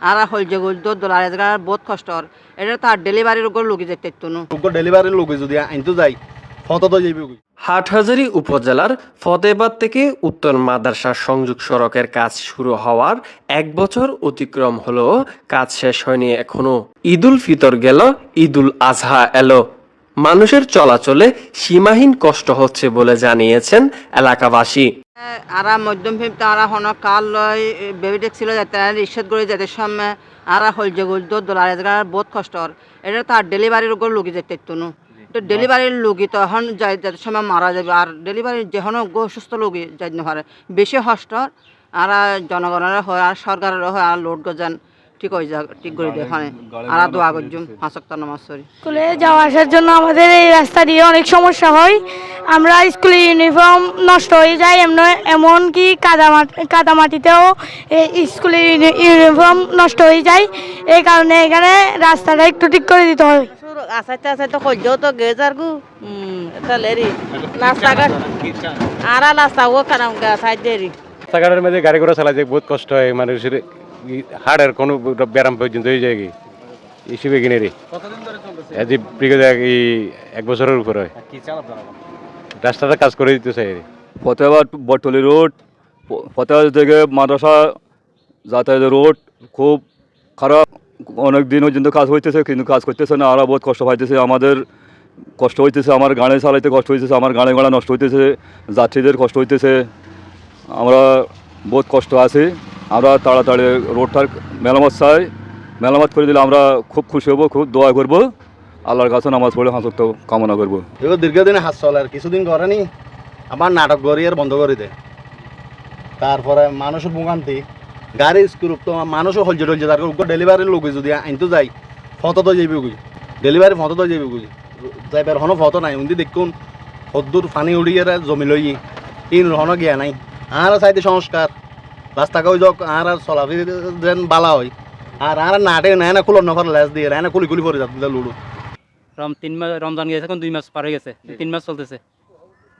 আর হল যে দোর দোলার এজগা বহুত কষ্টর এটা তার ডেলিভারির উপর লোক যেতে তো ডেলিভারির লোক যদি আইনতে যাই ফত তো যাইবে কই হাটহাজারী উপজেলার ফতেবাদ থেকে উত্তর মাদ্রাসা সংযোগ সড়কের কাজ শুরু হওয়ার এক বছর অতিক্রম হলো কাজ শেষ হয়নি এখনও। ঈদুল ফিতর গেল ঈদুল আজহা এলো। মানুষের চলাচলে সীমাহীন কষ্ট হচ্ছে বলে জানিয়েছেন এলাকাবাসী। আরা মধ্যম ফেমতে আরা হন কাল লয় বেবি ছিল যাতে রিক্সাত করে যাতে সামনে আরা হল যে গোল দোলার এজগা বহুত কষ্টর। এটা তার ডেলিভারির উপর লুকি যেতে তুনু তো ডেলিভারির লোকই তখন যাই, যাতে সময় মারা যাবে, আর ডেলিভারি যেহন অসুস্থ লুগি যাই পারে। বেশি কষ্ট আর জনগণের হয়, আর সরকারের হয়, আর লোড গজান। ঠিক হয়ে যা ঠিক করে দিয়ে ওখানে আর দোয়া করজুম হাসক্ত নামাজ সরি। স্কুলে যাওয়া আসার জন্য আমাদের এই রাস্তা দিয়ে অনেক সমস্যা হয়। আমরা স্কুলে ইউনিফর্ম নষ্ট হয়ে যায় এমন এমনকি কাদামাটি কাদামাটিতেও এই স্কুলের ইউনি- ইউনিফর্ম নষ্ট হয়ে যায়। এই কারণে এখানে রাস্তাটা একটু ঠিক করে দিতে হয়। আসাইতে আসাইতে সহ্য তো গেজার গু তাহলে রাস্তাঘাট আর রাস্তা ও কারণ সাইড রাস্তাঘাটের মধ্যে গাড়ি ঘোড়া চালাতে বহুত কষ্ট হয় মানুষের হাড়ের কোনো ব্যায়াম পর্যন্ত হয়ে যায় কি? হিসেবে কিনে রে এই বিগত এক- বছরের উপর হয়। রাস্তাটা কাজ করে দিতে চাই রে ফতেহাবাদ বটতলি রোড ফতেহাবাদ থেকে মাদ্রাসা যাতায়াতের রোড খুব খারাপ। অনেক দিন পর্যন্ত কাজ হইতেছে কিন্তু কাজ করতেছে না আরা বহুত কষ্ট পাইতেছে। আমাদের কষ্ট হইতেছে আমার গাড়ি চালাইতে কষ্ট হইতেছে আমার গাড়ি ঘোড়া নষ্ট হইতেছে যাত্রীদের কষ্ট হইতেছে। আমরা বহুত কষ্ট আছি। আমরা তাড়াতাড়ি রোডটার মেরামত চাই। মেরামত করে দিলে আমরা খুব খুশি হব, খুব দোয়া করব। আল্লাহর কাছে নামাজ পড়ে হাসক্ত কামনা করব। এবার দীর্ঘদিনে হাস চলে আর কিছুদিন করে নি আবার নাটক করি আর বন্ধ করে দে। তারপরে মানুষের ভোগান্তি। গাড়ি স্কুল তো মানুষও হলছে টলছে তার উপর ডেলিভারির লোক যদি আইনতে যাই, ফটো তো যাইবে কই? ডেলিভারি ফটো তো যাইবে কই? যাইবার হনো ফটো নাই। উন্দি দেখুন সদ্দুর ফানি উড়িয়ে জমি লই ইন হনো গিয়া নাই। আর চাইতে সংস্কার। রাস্তা কই যাক আর চলাফি যেন বালা হয়। আর আর নাটে না খুলো নকর লেস দিয়ে না কুলি কুলি পরে যাতে লুডু। রম তিন মাস রমজান গেছে এখন দুই মাস পার হয়ে গেছে। তিন মাস চলতেছে।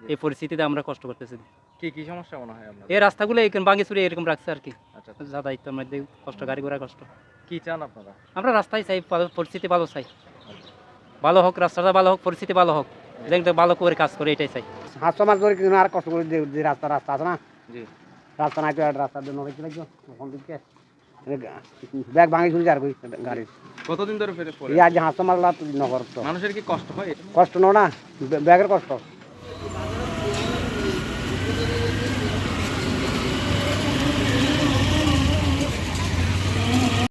এই পরিস্থিতিতে আমরা কষ্ট করতেছি। কি কি সমস্যা মনে হয় আপনার এই রাস্তাগুলো এরকম ভাঙে চুরে এরকম রাখছে আর কি। আচ্ছা যাতায়াতের মধ্যে কষ্ট গাড়ি ঘোড়া কষ্ট। কি চান আপনারা? আমরা রাস্তায় চাই ভালো- পরিস্থিতি ভালো চাই। ভালো হোক রাস্তাটা ভালো হোক পরিস্থিতি ভালো হোক। যেন ভালো করে কাজ করে এটাই চাই। হাতশো মাস ধরে আর কষ্ট করে রাস্তা রাস্তা আছে না? জি। রাস্তা নাই তো আর রাস্তার জন্য অনেক লাগবে। ওখান থেকে ব্যাগ ভাঙি শুনছি যার গাড়ির কতদিন ধরে ফেরে পড়ে? এই আজ হাতশো মারলা নগর তো। মানুষের কি কষ্ট হয়? কষ্ট নো না ব্যাগের কষ্ট।